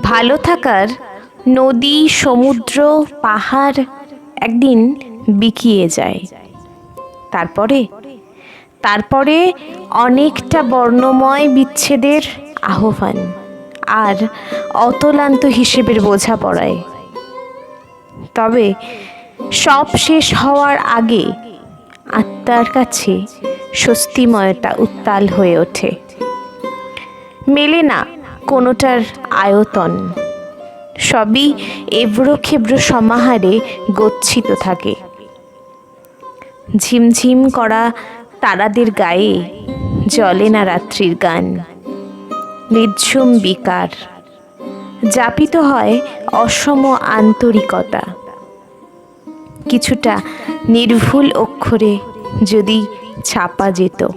ভালো থাকার নদী, সমুদ্র, পাহাড় একদিন বিকিয়ে যায়। তারপরে তারপরে অনেকটা বর্ণময় বিচ্ছেদের আহ্বান আর অতলান্ত হিসেবের বোঝা পড়ায়। তবে সব শেষ হওয়ার আগে আত্মার কাছে স্বস্তিময়টা উত্তাল হয়ে ওঠে। মেলে না কোনোটার আয়তন। সবই এব্রো খেব্রো সমাহারে গচ্ছিত থাকে। ঝিমঝিম করা তারাদের গায়ে জলে না রাত্রির গান। নির্ঝুম বিকার। যাপিত হয় অসম আন্তরিকতা। কিছুটা নির্ভুল অক্ষরে যদি ছাপা যেত।